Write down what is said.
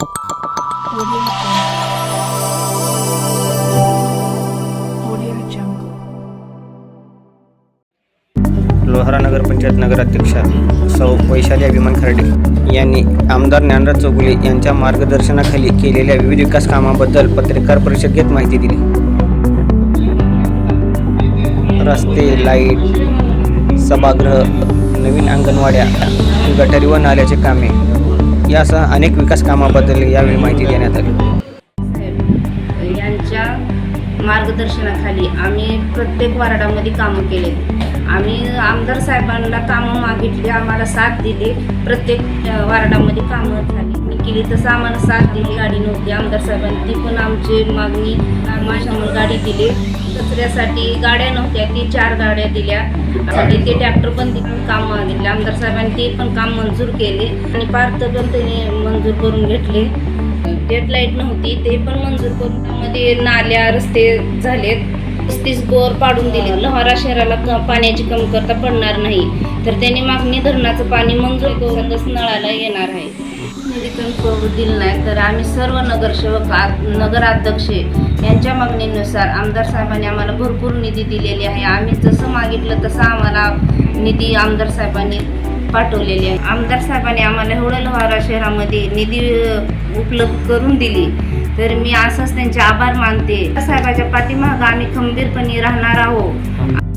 Audio Lohara नगरपंचायत नगराध्यक्षा सौ वैशाली अभिमान खर्डे यांनी आमदार ज्ञानराज चौगुले यांच्या मार्गदर्शनाखाली केलेल्या विविध विकास कामाबद्दल पत्रकार परिषद घेत माहिती दिली. रस्ते लाइट सभागृह नवीन अंगणवाड्या गटारी व नाल्याचे कामे यासह अनेक विकास कामाबद्दल यावेळी माहिती देण्यात आली. यांच्या मार्गदर्शनाखाली आम्ही प्रत्येक वार्डामध्ये कामं केले. आम्ही आमदार साहेबांना कामं मागितली आम्हाला साथ दिली. प्रत्येक वार्डामध्ये कामं झाली. केली तसं आम्हाला साथ दिली गाडी नव्हती. आमदार साहेबांनी ती पण आमची मागणी माझ्यामुळे गाडी दिली. कचऱ्यासाठी गाड्या नव्हत्या ती चार गाड्या दिल्या. आणि ते ट्रॅक्टर पण दिले काम मागितले. आमदार साहेबांनी ते पण काम मंजूर केले. आणि पार्थ पण त्यांनी मंजूर करून घेतले. डेट लाइट नव्हती ते पण मंजूर करून त्यामध्ये नाल्या रस्ते झालेत. पस्तीस बोर पाडून दिले. लोहारा शहराला पाण्याची कमतरता पडणार नाही. तर त्यांनी मागणी धरणाचं पाणी मंजूर करूनच नळाला येणार आहे. निधीतून करू दिलं नाही तर आम्ही सर्व नगरसेवक आ- नगराध्यक्ष यांच्या मागणीनुसार आमदार साहेबांनी आम्हाला भरपूर निधी दिलेली आहे. आम्ही जसं मागितलं तसं आम्हाला निधी आमदार साहेबांनी पाठवलेली आहे. आमदार साहेबांनी आम्हाला एवढं लोहारा शहरामध्ये निधी उपलब्ध करून दिली. तर मी असंच त्यांचे आभार मानते. साहेबाच्या पाठीमागं आम्ही खंबीरपणे राहणार आहोत.